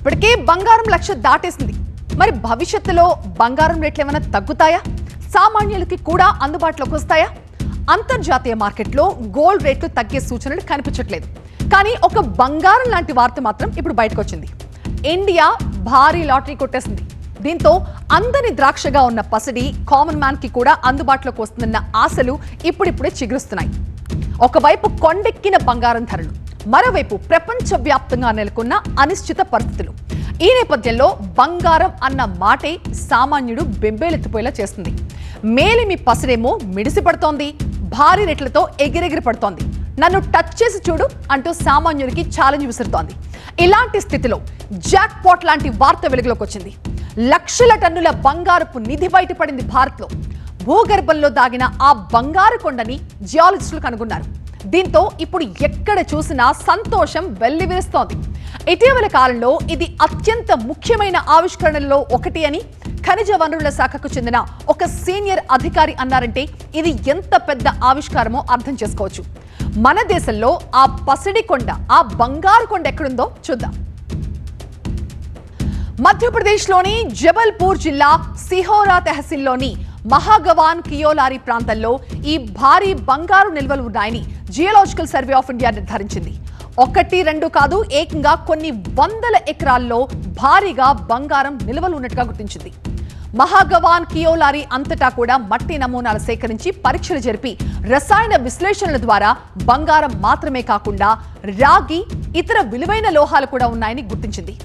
ఇప్పటికే బంగారం లక్ష దాటేసింది. మరి భవిష్యత్తులో బంగారం రేట్లు ఏమైనా తగ్గుతాయా? సామాన్యులకి కూడా అందుబాటులోకి వస్తాయా? అంతర్జాతీయ మార్కెట్లో గోల్డ్ రేట్లు తగ్గే సూచనలు కనిపించట్లేదు. కానీ ఒక బంగారం లాంటి వార్త మాత్రం ఇప్పుడు బయటకు వచ్చింది ఇండియా భారీ లాటరీ కొట్టేసింది. దీంతో అందని ద్రాక్షగా ఉన్న పసిడి కామన్ మ్యాన్కి కూడా అందుబాటులోకి వస్తుందన్న ఆశలు ఇప్పుడిప్పుడే చిగురుస్తున్నాయి. ఒకవైపు కొండెక్కిన బంగారం ధరలు మరోవైపు ప్రపంచవ్యాప్తంగా నెలకొన్న అనిశ్చిత పరిస్థితులు. ఈ నేపథ్యంలో బంగారం అన్న మాటే సామాన్యుడు బెంబేలెత్తిపోయేలా చేస్తుంది. మేలిమి పసిరేమో మిడిసి పడుతోంది భారీ రెట్లతో ఎగిరెగిరి పడుతోంది. నన్ను టచ్ చేసి చూడు అంటూ సామాన్యుడికి ఛాలెంజ్ విసురుతోంది. ఇలాంటి స్థితిలో జాక్ పాట్ లాంటి వార్త వెలుగులోకి వచ్చింది. లక్షల టన్నుల బంగారపు నిధి బయటపడింది భారత్లో. భూగర్భంలో దాగిన ఆ బంగారు కొండని జియాలజిస్టులు కనుగొన్నారు. దీంతో ఇప్పుడు ఎక్కడ చూసినా సంతోషం వెల్లివేస్తోంది. ఇటీవల కాలంలో ఇది అత్యంత ముఖ్యమైన ఆవిష్కరణల్లో ఒకటి అని ఖనిజ వనరుల శాఖకు చెందిన ఒక సీనియర్ అధికారి అన్నారంటే ఇది ఎంత పెద్ద ఆవిష్కారమో అర్థం చేసుకోవచ్చు. మన దేశంలో ఆ పసిడి కొండ ఆ బంగారు కొండ ఎక్కడుందో చూద్దాం. మధ్యప్రదేశ్లోని జబల్పూర్ జిల్లా సిహోరా తెహసిల్లోని మహాగవాన్ కియోలారి ప్రాంతంలో ఈ భారీ బంగారు నిల్వలు ఉన్నాయని జియోలాజికల్ సర్వే ఆఫ్ ఇండియా నిర్ధారించింది. ఒకటి రెండు కాదు ఏకంగా కొన్ని వందల ఎకరాల్లో భారీగా బంగారం నిల్వలు ఉన్నట్టుగా గుర్తించింది. మహాగవాన్ కియోలారి అంతటా కూడా మట్టి నమూనాలు సేకరించి పరీక్షలు జరిపి రసాయన విశ్లేషణల ద్వారా బంగారం మాత్రమే కాకుండా రాగి ఇతర విలువైన లోహాలు కూడా ఉన్నాయని గుర్తించింది.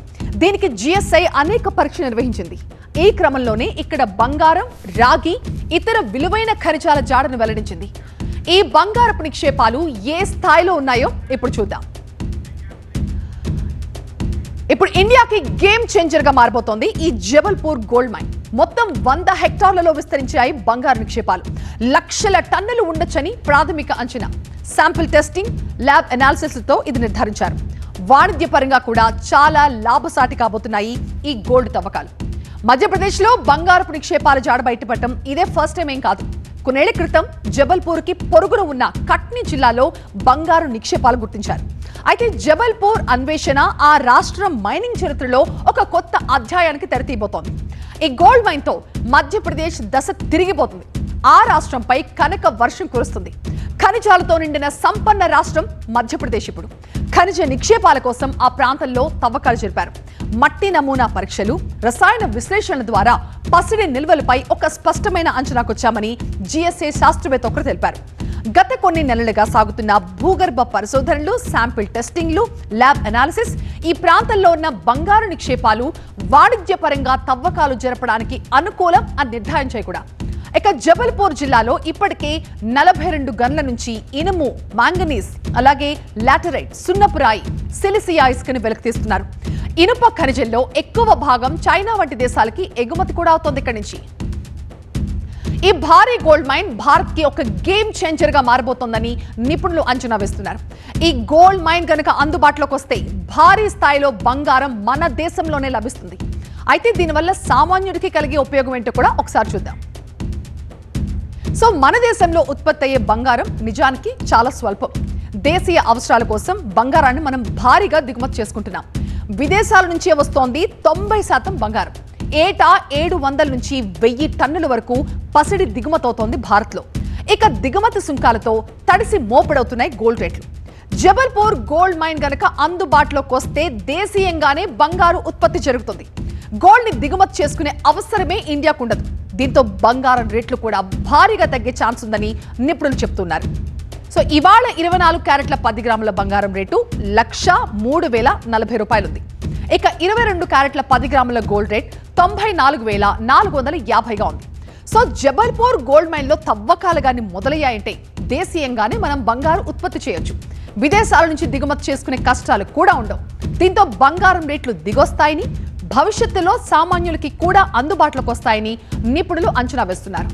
దీనికి జిఎస్ఐ అనేక పరీక్షలు నిర్వహించింది. ఈ క్రమంలోనే ఇక్కడ బంగారం రాగి ఇతర విలువైన ఖనిజాల జాడను వెల్లడించింది. ఈ బంగారపు నిక్షేపాలు ఏ స్థాయిలో ఉన్నాయో ఇప్పుడు చూద్దాం. ఇప్పుడు ఇండియాకి గేమ్ చేంజర్గా మారబోతోంది ఈ జబల్పూర్ గోల్డ్ మైన్. మొత్తం వంద హెక్టార్లలో విస్తరించాయి బంగారు నిక్షేపాలు. లక్షల టన్నులు ఉండొచ్చని ప్రాథమిక అంచనా. శాంపిల్ టెస్టింగ్ ల్యాబ్ అనాలిసిస్తో ఇది నిర్ధారించారు. వాణిజ్యపరంగా కూడా చాలా లాభసాటి కాబోతున్నాయి ఈ గోల్డ్ తవ్వకాలు. మధ్యప్రదేశ్లో బంగారపు నిక్షేపాల జాడ బయటపడటం ఇదే ఫస్ట్ టైం ఏం కాదు. కొన్నేళ్ళ క్రితం జబల్పూర్కి పొరుగున ఉన్న కట్ని జిల్లాలో బంగారు నిక్షేపాలు గుర్తించారు. అయితే జబల్పూర్ అన్వేషణ ఆ రాష్ట్రం మైనింగ్ చరిత్రలో ఒక కొత్త అధ్యాయానికి తెరతీయబోతోంది. ఈ గోల్డ్ మైన్తో మధ్యప్రదేశ్ దశ తిరిగిపోతుంది. ఆ రాష్ట్రంపై కనక వర్షం కురుస్తుంది. ఖనిజాలతో నిండిన సంపన్న రాష్ట్రం మధ్యప్రదేశ్ ఇప్పుడు. ఖనిజ నిక్షేపాల కోసం ఆ ప్రాంతంలో తవ్వకాలు జరిపారు. మట్టి నమూనా పరీక్షలు రసాయన విశ్లేషణల ద్వారా పసిడి నిల్వలపై ఒక స్పష్టమైన అంచనాకొచ్చామని జిఎస్ఏ శాస్త్రవేత్త ఒకరు తెలిపారు. గత కొన్ని నెలలుగా సాగుతున్న భూగర్భ పరిశోధనలు శాంపిల్ టెస్టింగ్లు ల్యాబ్ అనాలిసిస్ ఈ ప్రాంతంలో ఉన్న బంగారు నిక్షేపాలు వాణిజ్యపరంగా తవ్వకాలు జరపడానికి అనుకూలం అని నిర్ధారించాయి కూడా. ఇక జబల్పూర్ జిల్లాలో ఇప్పటికే నలభై రెండు గన్ల నుంచి ఇనుము మాంగనీస్ అలాగే లాటరైట్ సున్నపురాయి సిలిసియా ఇసుకని వెలికితీస్తున్నారు ఇనుప ఖనిజంలో ఎక్కువ భాగం చైనా వంటి దేశాలకి ఎగుమతి కూడా అవుతోంది ఇక్కడి నుంచి. ఈ భారీ గోల్డ్ మైన్ భారత్కి ఒక గేమ్ చేంజర్గా మారబోతోందని నిపుణులు అంచనా వేస్తున్నారు. ఈ గోల్డ్ మైన్ కనుక అందుబాటులోకి వస్తే భారీ స్థాయిలో బంగారం మన దేశంలోనే లభిస్తుంది. అయితే దీనివల్ల సామాన్యుడికి కలిగే ఉపయోగం ఏంటో కూడా ఒకసారి చూద్దాం. సో మన దేశంలో ఉత్పత్తి అయ్యే బంగారం నిజానికి చాలా స్వల్పం. దేశీయ అవసరాల కోసం బంగారాన్ని మనం భారీగా దిగుమతి చేసుకుంటున్నాం. విదేశాల నుంచే వస్తోంది తొంభై శాతం బంగారం. ఏటా ఏడు వందల నుంచి వెయ్యి టన్నుల వరకు పసిడి దిగుమతి అవుతోంది భారత్లో. ఇక దిగుమతి సుంకాలతో తడిసి మోపడవుతున్నాయి గోల్డ్ రేట్లు. జబల్పూర్ గోల్డ్ మైన్ గనక అందుబాటులోకి వస్తే దేశీయంగానే బంగారు ఉత్పత్తి జరుగుతుంది. గోల్డ్ని దిగుమతి చేసుకునే అవసరమే ఇండియాకు ఉండదు. దీంతో బంగారం రేట్లు కూడా భారీగా తగ్గే ఛాన్స్ ఉందని నిపుణులు చెప్తున్నారు. సో ఇవాళ ఇరవై నాలుగు క్యారెట్ల పది గ్రాముల బంగారం రేటు లక్ష మూడు వేల నలభై రూపాయలు ఉంది ఇక ఇరవై రెండు క్యారెట్ల పది గ్రాముల గోల్డ్ రేట్ తొంభై నాలుగు వేల నాలుగు వందల యాభైగా ఉంది. సో జబల్పూర్ గోల్డ్ మైన్లో తవ్వకాలు కానీ మొదలయ్యాయంటే దేశీయంగానే మనం బంగారు ఉత్పత్తి చేయొచ్చు. విదేశాల నుంచి దిగుమతి చేసుకునే కష్టాలు కూడా ఉండవు. దీంతో బంగారం రేట్లు దిగొస్తాయని భవిష్యత్తులో సామాన్యులకి కూడా అందుబాటులోకి వస్తాయని నిపుణులు అంచనా వేస్తున్నారు.